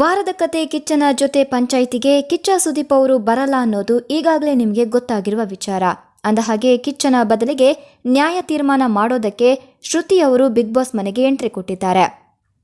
ವಾರದ ಕತೆ ಕಿಚ್ಚನ ಜೊತೆ ಪಂಚಾಯಿತಿಗೆ ಕಿಚ್ಚ ಸುದೀಪ್ ಅವರು ಬರಲ್ಲ ಅನ್ನೋದು ಈಗಾಗಲೇ ನಿಮಗೆ ಗೊತ್ತಾಗಿರುವ ವಿಚಾರ. ಅಂದಹಾಗೆ ಕಿಚ್ಚನ ಬದಲಿಗೆ ನ್ಯಾಯ ತೀರ್ಮಾನ ಮಾಡೋದಕ್ಕೆ ಶ್ರುತಿ ಅವರು ಬಿಗ್ ಬಾಸ್ ಮನೆಗೆ ಎಂಟ್ರಿ ಕೊಟ್ಟಿದ್ದಾರೆ.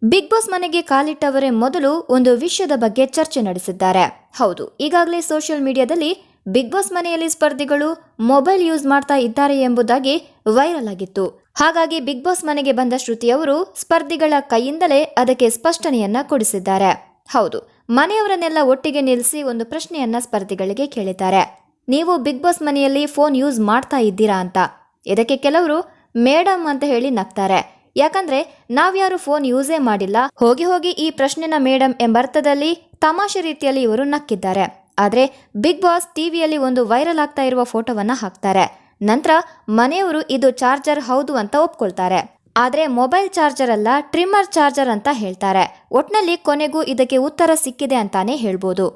ಬಿಗ್ ಬಾಸ್ ಮನೆಗೆ ಕಾಲಿಟ್ಟವರೇ ಮೊದಲು ಒಂದು ವಿಷಯದ ಬಗ್ಗೆ ಚರ್ಚೆ ನಡೆಸಿದ್ದಾರೆ. ಹೌದು, ಈಗಾಗಲೇ ಸೋಷಿಯಲ್ ಮೀಡಿಯಾದಲ್ಲಿ ಬಿಗ್ ಬಾಸ್ ಮನೆಯಲ್ಲಿ ಸ್ಪರ್ಧಿಗಳು ಮೊಬೈಲ್ ಯೂಸ್ ಮಾಡ್ತಾ ಇದ್ದಾರೆ ಎಂಬುದಾಗಿ ವೈರಲ್ ಆಗಿತ್ತು. ಹಾಗಾಗಿ ಬಿಗ್ ಬಾಸ್ ಮನೆಗೆ ಬಂದ ಶ್ರುತಿ ಅವರು ಸ್ಪರ್ಧಿಗಳ ಕೈಯಿಂದಲೇ ಅದಕ್ಕೆ ಸ್ಪಷ್ಟನೆಯನ್ನ ಕೊಡಿಸಿದ್ದಾರೆ. ಹೌದು, ಮನೆಯವರನ್ನೆಲ್ಲ ಒಟ್ಟಿಗೆ ನಿಲ್ಲಿಸಿ ಒಂದು ಪ್ರಶ್ನೆಯನ್ನ ಸ್ಪರ್ಧಿಗಳಿಗೆ ಕೇಳಿದ್ದಾರೆ. ನೀವು ಬಿಗ್ ಬಾಸ್ ಮನೆಯಲ್ಲಿ ಫೋನ್ ಯೂಸ್ ಮಾಡ್ತಾ ಇದ್ದೀರಾ ಅಂತ. ಇದಕ್ಕೆ ಕೆಲವರು ಮೇಡಮ್ ಅಂತ ಹೇಳಿ ನಗ್ತಾರೆ. ಯಾಕಂದ್ರೆ, ನಾವ್ಯಾರು ಫೋನ್ ಯೂಸೇ ಮಾಡಿಲ್ಲ. ಹೋಗಿ ಹೋಗಿ ಈ ಪ್ರಶ್ನೆನ ಮೇಡಮ್ ಎಂಬರ್ಥದಲ್ಲಿ ತಮಾಷೆ ರೀತಿಯಲ್ಲಿ ಇವರು ನಕ್ಕಿದ್ದಾರೆ. ಆದ್ರೆ, ಬಿಗ್ ಬಾಸ್ ಟಿವಿಯಲ್ಲಿ ಒಂದು ವೈರಲ್ ಆಗ್ತಾ ಇರುವ ಫೋಟೋವನ್ನ ಹಾಕ್ತಾರೆ. ನಂತರ ಮನೆಯವರು ಇದು ಚಾರ್ಜರ್ ಹೌದು ಅಂತ ಒಪ್ಕೊಳ್ತಾರೆ. ಆದ್ರೆ ಮೊಬೈಲ್ ಚಾರ್ಜರ್ ಅಲ್ಲ, ಟ್ರಿಮ್ಮರ್ ಚಾರ್ಜರ್ ಅಂತ ಹೇಳ್ತಾರೆ. ಒಟ್ನಲ್ಲಿ ಕೊನೆಗೂ ಇದಕ್ಕೆ ಉತ್ತರ ಸಿಕ್ಕಿದೆ ಅಂತಾನೆ ಹೇಳ್ಬೋದು.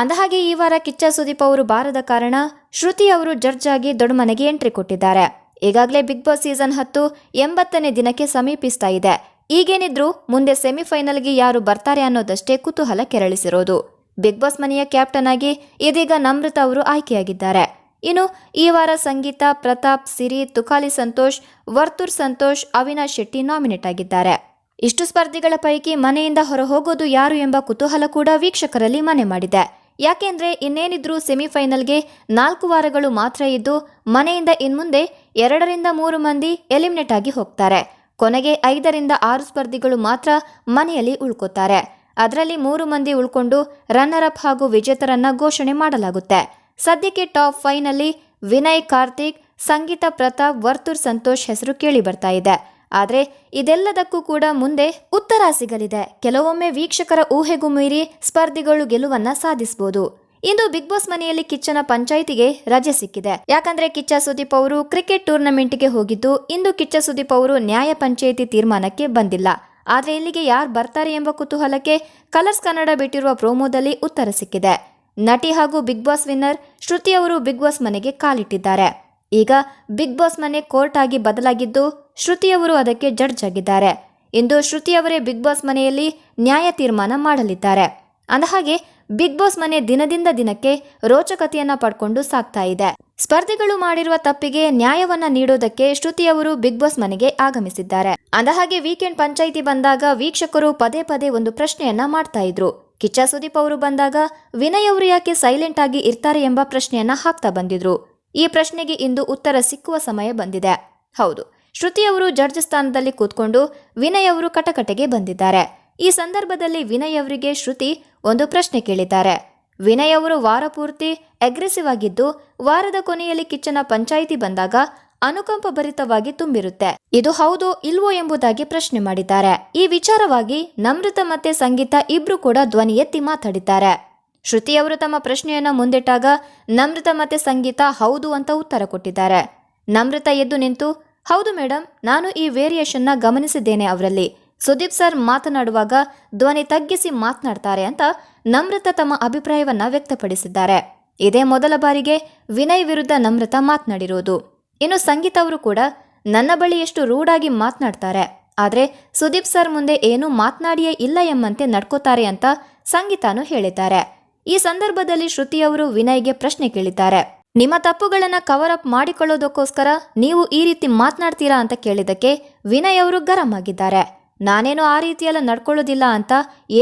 ಅಂದಹಾಗೆ ಈ ವಾರ ಕಿಚ್ಚ ಸುದೀಪ್ ಅವರು ಬಾರದ ಕಾರಣ ಶ್ರುತಿ ಅವರು ಜಡ್ಜ್ ಆಗಿ ದೊಡ್ಡ ಮನೆಗೆ ಎಂಟ್ರಿ ಕೊಟ್ಟಿದ್ದಾರೆ. ಈಗಾಗಲೇ ಬಿಗ್ ಬಾಸ್ ಸೀಸನ್ ಹತ್ತು ಎಂಬತ್ತನೇ ದಿನಕ್ಕೆ ಸಮೀಪಿಸ್ತಾ ಇದೆ. ಈಗೇನಿದ್ರು ಮುಂದೆ ಸೆಮಿಫೈನಲ್ಗೆ ಯಾರು ಬರ್ತಾರೆ ಅನ್ನೋದಷ್ಟೇ ಕುತೂಹಲ ಕೆರಳಿಸಿರೋದು. ಬಿಗ್ ಬಾಸ್ ಮನೆಯ ಕ್ಯಾಪ್ಟನ್ ಆಗಿ ಇದೀಗ ನಮ್ರತ ಅವರು ಆಯ್ಕೆಯಾಗಿದ್ದಾರೆ. ಇನ್ನು ಈ ವಾರ ಸಂಗೀತ ಪ್ರತಾಪ್, ಸಿರಿ, ತುಕಾಲಿ ಸಂತೋಷ್, ವರ್ತೂರ್ ಸಂತೋಷ್, ಅವಿನಾಶ್ ಶೆಟ್ಟಿ ನಾಮಿನೇಟ್ ಆಗಿದ್ದಾರೆ. ಇಷ್ಟು ಸ್ಪರ್ಧಿಗಳ ಪೈಕಿ ಮನೆಯಿಂದ ಹೊರ ಹೋಗೋದು ಯಾರು ಎಂಬ ಕುತೂಹಲ ಕೂಡ ವೀಕ್ಷಕರಲ್ಲಿ ಮನೆ ಮಾಡಿದೆ. ಯಾಕೆಂದ್ರೆ ಇನ್ನೇನಿದ್ರೂ ಸೆಮಿಫೈನಲ್ಗೆ ನಾಲ್ಕು ವಾರಗಳು ಮಾತ್ರ ಇದ್ದು ಮನೆಯಿಂದ ಇನ್ಮುಂದೆ ಎರಡರಿಂದ ಮೂರು ಮಂದಿ ಎಲಿಮಿನೇಟ್ ಆಗಿ ಹೋಗ್ತಾರೆ. ಕೊನೆಗೆ ಐದರಿಂದ ಆರು ಸ್ಪರ್ಧಿಗಳು ಮಾತ್ರ ಮನೆಯಲ್ಲಿ ಉಳ್ಕೋತಾರೆ. ಅದರಲ್ಲಿ ಮೂರು ಮಂದಿ ಉಳ್ಕೊಂಡು ರನ್ನರ್ ಅಪ್ ಹಾಗೂ ವಿಜೇತರನ್ನ ಘೋಷಣೆ ಮಾಡಲಾಗುತ್ತೆ. ಸದ್ಯಕ್ಕೆ ಟಾಪ್ ಫೈನಲ್ಲಿ ವಿನಯ್ ಕಾರ್ತಿಕ್, ಸಂಗೀತ ಪ್ರತಾಪ್, ವರ್ತೂರ್ ಸಂತೋಷ್ ಹೆಸರು ಕೇಳಿ ಬರ್ತಾ ಇದೆ. ಆದ್ರೆ ಇದೆಲ್ಲದಕ್ಕೂ ಕೂಡ ಮುಂದೆ ಉತ್ತರ ಸಿಗಲಿದೆ. ಕೆಲವೊಮ್ಮೆ ವೀಕ್ಷಕರ ಊಹೆಗೂ ಮೀರಿ ಸ್ಪರ್ಧಿಗಳು ಗೆಲುವನ್ನ ಸಾಧಿಸಬಹುದು ಇಂದು ಬಿಗ್ ಬಾಸ್ ಮನೆಯಲ್ಲಿ ಕಿಚ್ಚನ ಪಂಚಾಯಿತಿಗೆ ರಜೆ ಸಿಕ್ಕಿದೆ. ಯಾಕಂದ್ರೆ ಕಿಚ್ಚ ಸುದೀಪ್ ಅವರು ಕ್ರಿಕೆಟ್ ಟೂರ್ನಮೆಂಟ್ಗೆ ಹೋಗಿದ್ದು, ಇಂದು ಕಿಚ್ಚ ಸುದೀಪ್ ಅವರು ನ್ಯಾಯ ಪಂಚಾಯಿತಿ ತೀರ್ಮಾನಕ್ಕೆ ಬಂದಿಲ್ಲ. ಆದ್ರೆ ಇಲ್ಲಿಗೆ ಯಾರು ಬರ್ತಾರೆ ಎಂಬ ಕುತೂಹಲಕ್ಕೆ ಕಲರ್ಸ್ ಕನ್ನಡ ಬಿಟ್ಟಿರುವ ಪ್ರೋಮೋದಲ್ಲಿ ಉತ್ತರ ಸಿಕ್ಕಿದೆ. ನಟಿ ಹಾಗೂ ಬಿಗ್ ಬಾಸ್ ವಿನ್ನರ್ ಶ್ರುತಿ ಅವರು ಬಿಗ್ ಬಾಸ್ ಮನೆಗೆ ಕಾಲಿಟ್ಟಿದ್ದಾರೆ. ಈಗ ಬಿಗ್ ಬಾಸ್ ಮನೆ ಕೋರ್ಟ್ ಆಗಿ ಬದಲಾಗಿದ್ದು ಶ್ರುತಿ ಅವರು ಅದಕ್ಕೆ ಜಡ್ಜ್ ಆಗಿದ್ದಾರೆ. ಇಂದು ಶ್ರುತಿ ಅವರೇ ಬಿಗ್ ಬಾಸ್ ಮನೆಯಲ್ಲಿ ನ್ಯಾಯ ತೀರ್ಮಾನ ಮಾಡಲಿದ್ದಾರೆ. ಅಂದಹಾಗೆ, ಬಿಗ್ ಬಾಸ್ ಮನೆ ದಿನದಿಂದ ದಿನಕ್ಕೆ ರೋಚಕತೆಯನ್ನ ಪಡ್ಕೊಂಡು ಸಾಗ್ತಾ ಇದೆ. ಸ್ಪರ್ಧಿಗಳು ಮಾಡಿರುವ ತಪ್ಪಿಗೆ ನ್ಯಾಯವನ್ನ ನೀಡೋದಕ್ಕೆ ಶ್ರುತಿ ಅವರು ಬಿಗ್ ಬಾಸ್ ಮನೆಗೆ ಆಗಮಿಸಿದ್ದಾರೆ. ಅಂದಹಾಗೆ, ವೀಕೆಂಡ್ ಪಂಚಾಯಿತಿ ಬಂದಾಗ ವೀಕ್ಷಕರು ಪದೇ ಪದೇ ಒಂದು ಪ್ರಶ್ನೆಯನ್ನ ಮಾಡ್ತಾ ಇದ್ರು. ಕಿಚ್ಚ ಸುದೀಪ್ ಅವರು ಬಂದಾಗ ವಿನಯ್ ಅವರು ಯಾಕೆ ಸೈಲೆಂಟ್ ಆಗಿ ಇರ್ತಾರೆ ಎಂಬ ಪ್ರಶ್ನೆಯನ್ನ ಹಾಕ್ತಾ ಬಂದಿದ್ರು. ಈ ಪ್ರಶ್ನೆಗೆ ಇಂದು ಉತ್ತರ ಸಿಕ್ಕುವ ಸಮಯ ಬಂದಿದೆ. ಹೌದು, ಶ್ರುತಿ ಅವರು ಜಡ್ಜ್ ಸ್ಥಾನದಲ್ಲಿ ಕೂತ್ಕೊಂಡು ವಿನಯ್ ಅವರು ಕಟಕಟೆಗೆ ಬಂದಿದ್ದಾರೆ. ಈ ಸಂದರ್ಭದಲ್ಲಿ ವಿನಯ್ ಅವರಿಗೆ ಶ್ರುತಿ ಒಂದು ಪ್ರಶ್ನೆ ಕೇಳಿದ್ದಾರೆ. ವಿನಯ್ ಅವರು ವಾರ ಪೂರ್ತಿ ಅಗ್ರೆಸಿವ್ ಆಗಿದ್ದು ವಾರದ ಕೊನೆಯಲ್ಲಿ ಕಿಚ್ಚನ ಪಂಚಾಯಿತಿ ಬಂದಾಗ ಅನುಕಂಪ ಭರಿತವಾಗಿ ತುಂಬಿರುತ್ತೆ. ಇದು ಹೌದು ಇಲ್ವೋ ಎಂಬುದಾಗಿ ಪ್ರಶ್ನೆ ಮಾಡಿದ್ದಾರೆ. ಈ ವಿಚಾರವಾಗಿ ನಮೃತ ಮತ್ತೆ ಸಂಗೀತ ಇಬ್ರು ಕೂಡ ಧ್ವನಿ ಎತ್ತಿ ಮಾತಾಡಿದ್ದಾರೆ. ಶ್ರುತಿ ಅವರು ತಮ್ಮ ಪ್ರಶ್ನೆಯನ್ನ ಮುಂದಿಟ್ಟಾಗ ನಮೃತ ಮತ್ತೆ ಸಂಗೀತ ಹೌದು ಅಂತ ಉತ್ತರ ಕೊಟ್ಟಿದ್ದಾರೆ. ನಮೃತ ಎದ್ದು ನಿಂತು, ಹೌದು ಮೇಡಮ್ ನಾನು ಈ ವೇರಿಯೇಷನ್ನ ಗಮನಿಸಿದ್ದೇನೆ ಅವರಲ್ಲಿ. ಸುದೀಪ್ ಸರ್ ಮಾತನಾಡುವಾಗ ಧ್ವನಿ ತಗ್ಗಿಸಿ ಮಾತನಾಡ್ತಾರೆ ಅಂತ ನಮ್ರತ ತಮ್ಮ ಅಭಿಪ್ರಾಯವನ್ನ ವ್ಯಕ್ತಪಡಿಸಿದ್ದಾರೆ. ಇದೇ ಮೊದಲ ಬಾರಿಗೆ ವಿನಯ್ ವಿರುದ್ಧ ನಮ್ರತ ಮಾತನಾಡಿರೋದು. ಇನ್ನು ಸಂಗೀತ ಅವರು ಕೂಡ ನನ್ನ ಬಳಿ ಎಷ್ಟು ರೂಢಾಗಿ ಮಾತನಾಡ್ತಾರೆ. ಆದರೆ ಸುದೀಪ್ ಸರ್ ಮುಂದೆ ಏನೂ ಮಾತನಾಡಿಯೇ ಇಲ್ಲ ಎಂಬಂತೆ ನಡ್ಕೋತಾರೆ ಅಂತ ಸಂಗೀತಾನು ಹೇಳಿದ್ದಾರೆ. ಈ ಸಂದರ್ಭದಲ್ಲಿ ಶ್ರುತಿ ಅವರು ವಿನಯ್ಗೆ ಪ್ರಶ್ನೆ ಕೇಳಿದ್ದಾರೆ. ನಿಮ್ಮ ತಪ್ಪುಗಳನ್ನು ಕವರ್ ಅಪ್ ಮಾಡಿಕೊಳ್ಳೋದಕ್ಕೋಸ್ಕರ ನೀವು ಈ ರೀತಿ ಮಾತನಾಡ್ತೀರಾ ಅಂತ ಕೇಳಿದಕ್ಕೆ ವಿನಯ್ ಅವರು ಗರಂ ಆಗಿದ್ದಾರೆ. ನಾನೇನು ಆ ರೀತಿಯೆಲ್ಲ ನಡ್ಕೊಳ್ಳೋದಿಲ್ಲ ಅಂತ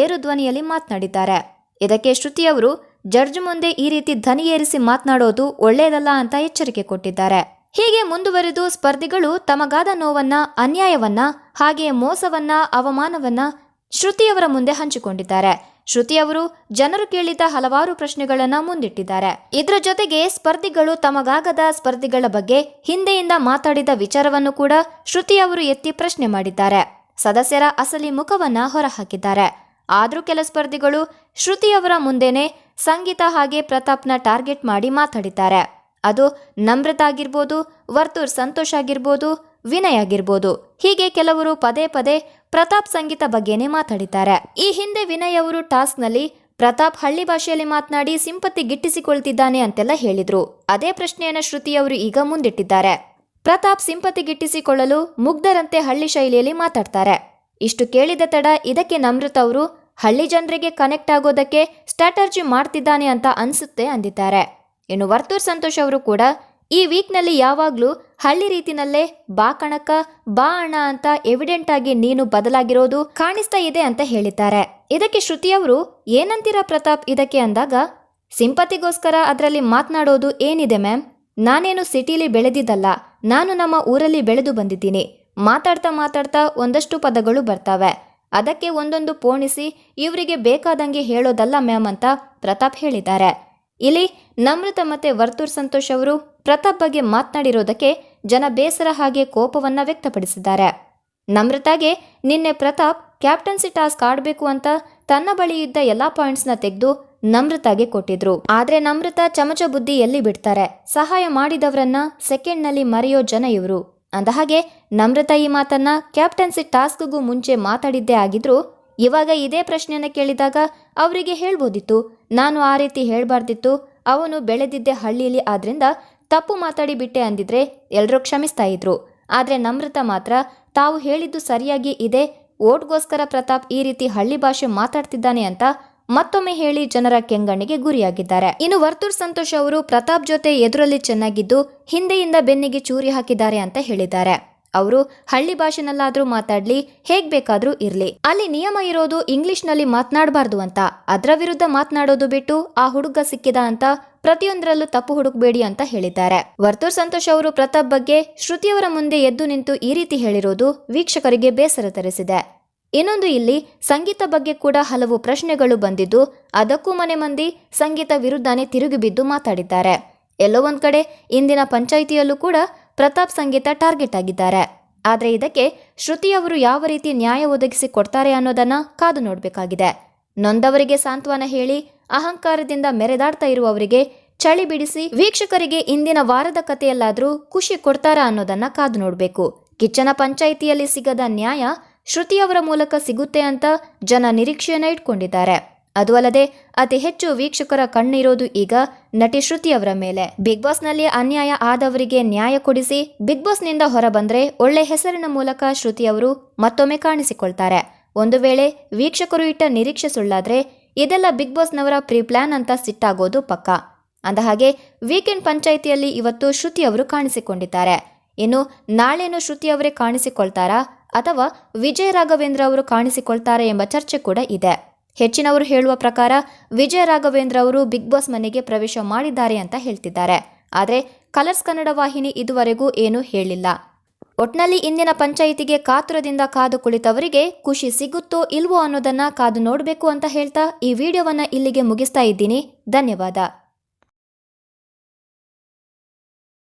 ಏರು ಧ್ವನಿಯಲ್ಲಿ ಮಾತನಾಡಿದ್ದಾರೆ. ಇದಕ್ಕೆ ಶ್ರುತಿ ಅವರು, ಜಡ್ಜ್ ಮುಂದೆ ಈ ರೀತಿ ಧ್ವನಿ ಏರಿಸಿ ಮಾತನಾಡೋದು ಒಳ್ಳೆಯದಲ್ಲ ಅಂತ ಎಚ್ಚರಿಕೆ ಕೊಟ್ಟಿದ್ದಾರೆ. ಹೀಗೆ ಮುಂದುವರೆದು ಸ್ಪರ್ಧಿಗಳು ತಮಗಾದ ನೋವನ್ನ, ಅನ್ಯಾಯವನ್ನ, ಹಾಗೆಯೇ ಮೋಸವನ್ನ, ಅವಮಾನವನ್ನ ಶ್ರುತಿಯವರ ಮುಂದೆ ಹಂಚಿಕೊಂಡಿದ್ದಾರೆ. ಶ್ರುತಿಯವರು ಜನರು ಕೇಳಿದ ಹಲವಾರು ಪ್ರಶ್ನೆಗಳನ್ನ ಮುಂದಿಟ್ಟಿದ್ದಾರೆ. ಇದರ ಜೊತೆಗೆ ಸ್ಪರ್ಧಿಗಳು ತಮಗಾಗದ ಸ್ಪರ್ಧಿಗಳ ಬಗ್ಗೆ ಹಿಂದೆಯಿಂದ ಮಾತಾಡಿದ ವಿಚಾರವನ್ನು ಕೂಡ ಶ್ರುತಿಯವರು ಎತ್ತಿ ಪ್ರಶ್ನೆ ಮಾಡಿದ್ದಾರೆ. ಸದಸ್ಯರ ಅಸಲಿ ಮುಖವನ್ನ ಹೊರಹಾಕಿದ್ದಾರೆ. ಆದರೂ ಕೆಲ ಸ್ಪರ್ಧಿಗಳು ಶ್ರುತಿಯವರ ಮುಂದೆನೆ ಸಂಗೀತ ಹಾಗೆ ಪ್ರತಾಪ್ನ ಟಾರ್ಗೆಟ್ ಮಾಡಿ ಮಾತಾಡಿದ್ದಾರೆ. ಅದು ನಮ್ರತ ಆಗಿರ್ಬೋದು ವರ್ತೂರ್ ಸಂತೋಷ್ ಆಗಿರ್ಬೋದು ವಿನಯ್ ಆಗಿರ್ಬೋದು ಹೀಗೆ ಕೆಲವರು ಪದೇ ಪದೇ ಪ್ರತಾಪ್ ಸಂಗೀತ ಬಗ್ಗೆನೇ ಮಾತಾಡಿದ್ದಾರೆ. ಈ ಹಿಂದೆ ವಿನಯ್ ಅವರು ಟಾಸ್ಕ್ನಲ್ಲಿ ಪ್ರತಾಪ್ ಹಳ್ಳಿ ಭಾಷೆಯಲ್ಲಿ ಮಾತನಾಡಿ ಸಿಂಪತಿ ಗಿಟ್ಟಿಸಿಕೊಳ್ತಿದ್ದಾನೆ ಅಂತೆಲ್ಲ ಹೇಳಿದ್ರು. ಅದೇ ಪ್ರಶ್ನೆಯನ್ನು ಶ್ರುತಿ ಅವರು ಈಗ ಮುಂದಿಟ್ಟಿದ್ದಾರೆ. ಪ್ರತಾಪ್ ಸಿಂಪತಿ ಗಿಟ್ಟಿಸಿಕೊಳ್ಳಲು ಮುಗ್ಧರಂತೆ ಹಳ್ಳಿ ಶೈಲಿಯಲ್ಲಿ ಮಾತಾಡ್ತಾರೆ. ಇಷ್ಟು ಕೇಳಿದ ತಡ ಇದಕ್ಕೆ ನಮ್ರತ ಅವರು ಹಳ್ಳಿ ಜನರಿಗೆ ಕನೆಕ್ಟ್ ಆಗೋದಕ್ಕೆ ಸ್ಟ್ರಾಟರ್ಜಿ ಮಾಡ್ತಿದ್ದಾನೆ ಅಂತ ಅನ್ಸುತ್ತೆ ಅಂದಿದ್ದಾರೆ. ಇನ್ನು ವರ್ತೂರ್ ಸಂತೋಷ್ ಅವರು ಕೂಡ ಈ ವೀಕ್ನಲ್ಲಿ ಯಾವಾಗಲೂ ಹಳ್ಳಿ ರೀತಿನಲ್ಲೇ ಬಾ ಕಣಕ ಬಾ ಅಣ್ಣ ಅಂತ ಎವಿಡೆಂಟ್ ಆಗಿ ನೀನು ಬದಲಾಗಿರೋದು ಕಾಣಿಸ್ತಾ ಇದೆ ಅಂತ ಹೇಳಿದ್ದಾರೆ. ಇದಕ್ಕೆ ಶ್ರುತಿಯವರು ಏನಂತೀರಾ ಪ್ರತಾಪ್ ಇದಕ್ಕೆ ಅಂದಾಗ, ಸಿಂಪತಿಗೋಸ್ಕರ ಅದರಲ್ಲಿ ಮಾತನಾಡೋದು ಏನಿದೆ ಮ್ಯಾಮ್? ನಾನೇನು ಸಿಟಿಲಿ ಬೆಳೆದಿದ್ದಲ್ಲ, ನಾನು ನಮ್ಮ ಊರಲ್ಲಿ ಬೆಳೆದು ಬಂದಿದ್ದೀನಿ. ಮಾತಾಡ್ತಾ ಮಾತಾಡ್ತಾ ಒಂದಷ್ಟು ಪದಗಳು ಬರ್ತವೆ. ಅದಕ್ಕೆ ಒಂದೊಂದು ಪೋಣಿಸಿ, ಇವರಿಗೆ ಬೇಕಾದಂಗೆ ಹೇಳೋದಲ್ಲ ಮ್ಯಾಮ್ ಅಂತ ಪ್ರತಾಪ್ ಹೇಳಿದ್ದಾರೆ. ಇಲ್ಲಿ ನಮ್ರತ ಮತ್ತೆ ವರ್ತೂರ್ ಸಂತೋಷ್ ಅವರು ಪ್ರತಾಪ್ ಬಗ್ಗೆ ಮಾತನಾಡಿರೋದಕ್ಕೆ ಜನ ಬೇಸರ ಹಾಗೆ ಕೋಪವನ್ನ ವ್ಯಕ್ತಪಡಿಸಿದ್ದಾರೆ. ನಮ್ರತಾಗೆ ನಿನ್ನೆ ಪ್ರತಾಪ್ ಕ್ಯಾಪ್ಟನ್ಸಿ ಟಾಸ್ಕ್ ಆಡಬೇಕು ಅಂತ ತನ್ನ ಬಳಿ ಇದ್ದ ಎಲ್ಲಾ ಪಾಯಿಂಟ್ಸ್ನ ತೆಗೆದು ನಮ್ರತಾಗೆ ಕೊಟ್ಟಿದ್ರು. ಆದ್ರೆ ನಮ್ರತಾ ಚಮಚ ಬುದ್ಧಿ ಎಲ್ಲಿ ಬಿಡ್ತಾರೆ? ಸಹಾಯ ಮಾಡಿದವರನ್ನ ಸೆಕೆಂಡ್ನಲ್ಲಿ ಮರೆಯೋ ಜನ ಇವರು. ಅಂದಹಾಗೆ ನಮ್ರತಾ ಈ ಮಾತನ್ನ ಕ್ಯಾಪ್ಟನ್ಸಿ ಟಾಸ್ಕ್ಗೂ ಮುಂಚೆ ಮಾತಾಡಿದ್ದೇ ಆಗಿದ್ರು. ಇವಾಗ ಇದೇ ಪ್ರಶ್ನೆಯನ್ನು ಕೇಳಿದಾಗ ಅವರಿಗೆ ಹೇಳ್ಬೋದಿತ್ತು ನಾನು ಆ ರೀತಿ ಹೇಳಬಾರ್ದಿತ್ತು. ಅವನು ಬೆಳೆದಿದ್ದೆ ಹಳ್ಳಿಯಲ್ಲಿ ಆದ್ರಿಂದ ತಪ್ಪು ಮಾತಾಡಿ ಬಿಟ್ಟೆ ಅಂದಿದ್ರೆ ಎಲ್ಲರೂ ಕ್ಷಮಿಸ್ತಾ ಇದ್ರು. ಆದರೆ ನಮ್ರತ ಮಾತ್ರ ತಾವು ಹೇಳಿದ್ದು ಸರಿಯಾಗಿ ಇದೆ. ಓಟ್ಗೋಸ್ಕರ ಪ್ರತಾಪ್ ಈ ರೀತಿ ಹಳ್ಳಿ ಭಾಷೆ ಮಾತಾಡ್ತಿದ್ದಾನೆ ಅಂತ ಮತ್ತೊಮ್ಮೆ ಹೇಳಿ ಜನರ ಕೆಂಗಣ್ಣಿಗೆ ಗುರಿಯಾಗಿದ್ದಾರೆ. ಇನ್ನು ವರ್ತೂರ್ ಸಂತೋಷ್ ಅವರು ಪ್ರತಾಪ್ ಜೊತೆ ಎದುರಲ್ಲಿ ಚೆನ್ನಾಗಿದ್ದು, ಹಿಂದೆಯಿಂದ ಬೆನ್ನಿಗೆ ಚೂರಿ ಹಾಕಿದ್ದಾರೆ ಅಂತ ಹೇಳಿದ್ದಾರೆ. ಅವರು ಹಳ್ಳಿ ಭಾಷೆನಲ್ಲಾದ್ರೂ ಮಾತಾಡ್ಲಿ, ಹೇಗ್ ಬೇಕಾದ್ರೂ ಇರ್ಲಿ. ಅಲ್ಲಿ ನಿಯಮ ಇರೋದು ಇಂಗ್ಲಿಷ್ನಲ್ಲಿ ಮಾತನಾಡಬಾರ್ದು ಅಂತ. ಅದರ ವಿರುದ್ಧ ಮಾತನಾಡೋದು ಬಿಟ್ಟು ಆ ಹುಡುಗ ಸಿಕ್ಕಿದ ಅಂತ ಪ್ರತಿಯೊಂದರಲ್ಲೂ ತಪ್ಪು ಹುಡುಕ್ಬೇಡಿ ಅಂತ ಹೇಳಿದ್ದಾರೆ. ವರ್ತೂರ್ ಸಂತೋಷ್ ಅವರು ಪ್ರತಾಪ್ ಬಗ್ಗೆ ಶ್ರುತಿಯವರ ಮುಂದೆ ಎದ್ದು ನಿಂತು ಈ ರೀತಿ ಹೇಳಿರೋದು ವೀಕ್ಷಕರಿಗೆ ಬೇಸರ ತರಿಸಿದೆ. ಇನ್ನೊಂದು ಇಲ್ಲಿ, ಸಂಗೀತ ಬಗ್ಗೆ ಕೂಡ ಹಲವು ಪ್ರಶ್ನೆಗಳು ಬಂದಿದ್ದು, ಅದಕ್ಕೂ ಮನೆ ಮಂದಿ ಸಂಗೀತ ವಿರುದ್ಧನೇ ತಿರುಗಿ ಬಿದ್ದು ಮಾತಾಡಿದ್ದಾರೆ. ಎಲ್ಲೋ ಒಂದ್ ಕಡೆ, ಇಂದಿನ ಪಂಚಾಯಿತಿಯಲ್ಲೂ ಕೂಡ ಪ್ರತಾಪ್ ಸಂಗೀತ ಟಾರ್ಗೆಟ್ ಆಗಿದ್ದಾರೆ. ಆದರೆ ಇದಕ್ಕೆ ಶ್ರುತಿಯವರು ಯಾವ ರೀತಿ ನ್ಯಾಯ ಒದಗಿಸಿ ಕೊಡ್ತಾರೆ ಅನ್ನೋದನ್ನ ಕಾದು ನೋಡಬೇಕಾಗಿದೆ. ನೊಂದವರಿಗೆ ಸಾಂತ್ವನ ಹೇಳಿ, ಅಹಂಕಾರದಿಂದ ಮೆರೆದಾಡ್ತಾ ಇರುವವರಿಗೆ ಚಳಿ ಬಿಡಿಸಿ ವೀಕ್ಷಕರಿಗೆ ಇಂದಿನ ವಾರದ ಕಥೆಯಲ್ಲಾದರೂ ಖುಷಿ ಕೊಡ್ತಾರಾ ಅನ್ನೋದನ್ನ ಕಾದು ನೋಡಬೇಕು. ಕಿಚ್ಚನ ಪಂಚಾಯಿತಿಯಲ್ಲಿ ಸಿಗದ ನ್ಯಾಯ ಶ್ರುತಿಯವರ ಮೂಲಕ ಸಿಗುತ್ತೆ ಅಂತ ಜನ ನಿರೀಕ್ಷೆಯನ್ನ ಇಟ್ಕೊಂಡಿದ್ದಾರೆ. ಅದು ಅಲ್ಲದೆ ಅತಿ ಹೆಚ್ಚು ವೀಕ್ಷಕರ ಕಣ್ಣಿರೋದು ಈಗ ನಟಿ ಶ್ರುತಿ ಅವರ ಮೇಲೆ. ಬಿಗ್ ಬಾಸ್ನಲ್ಲಿ ಅನ್ಯಾಯ ಆದವರಿಗೆ ನ್ಯಾಯ ಕೊಡಿಸಿ ಬಿಗ್ ಬಾಸ್ನಿಂದ ಹೊರಬಂದ್ರೆ ಒಳ್ಳೆ ಹೆಸರಿನ ಮೂಲಕ ಶ್ರುತಿಯವರು ಮತ್ತೊಮ್ಮೆ ಕಾಣಿಸಿಕೊಳ್ತಾರೆ. ಒಂದು ವೇಳೆ ವೀಕ್ಷಕರು ಇಟ್ಟ ನಿರೀಕ್ಷೆ ಸುಳ್ಳಾದ್ರೆ ಇದೆಲ್ಲ ಬಿಗ್ ಬಾಸ್ನವರ ಪ್ರೀ ಪ್ಲಾನ್ ಅಂತ ಸಿಟ್ಟಾಗೋದು ಪಕ್ಕ. ಅಂದಹಾಗೆ ವೀಕೆಂಡ್ ಪಂಚಾಯಿತಿಯಲ್ಲಿ ಇವತ್ತು ಶ್ರುತಿ ಅವರು ಕಾಣಿಸಿಕೊಂಡಿದ್ದಾರೆ. ಇನ್ನು ನಾಳೆನು ಶ್ರುತಿ ಅವರೇ ಕಾಣಿಸಿಕೊಳ್ತಾರಾ ಅಥವಾ ವಿಜಯ ರಾಘವೇಂದ್ರ ಅವರು ಕಾಣಿಸಿಕೊಳ್ತಾರೆ ಎಂಬ ಚರ್ಚೆ ಕೂಡ ಇದೆ. ಹೆಚ್ಚಿನವರು ಹೇಳುವ ಪ್ರಕಾರ ವಿಜಯ ರಾಘವೇಂದ್ರ ಅವರು ಬಿಗ್ ಬಾಸ್ ಮನೆಗೆ ಪ್ರವೇಶ ಮಾಡಿದ್ದಾರೆ ಅಂತ ಹೇಳ್ತಿದ್ದಾರೆ. ಆದರೆ ಕಲರ್ಸ್ ಕನ್ನಡ ವಾಹಿನಿ ಇದುವರೆಗೂ ಏನೂ ಹೇಳಿಲ್ಲ. ಒಟ್ನಲ್ಲಿ ಇಂದಿನ ಪಂಚಾಯಿತಿಗೆ ಕಾತುರದಿಂದ ಕಾದು ಕುಳಿತವರಿಗೆ ಖುಷಿ ಸಿಗುತ್ತೋ ಇಲ್ವೋ ಅನ್ನೋದನ್ನ ಕಾದು ನೋಡಬೇಕು ಅಂತ ಹೇಳ್ತಾ ಈ ವಿಡಿಯೋವನ್ನು ಇಲ್ಲಿಗೆ ಮುಗಿಸ್ತಾ ಇದ್ದೀನಿ. ಧನ್ಯವಾದ.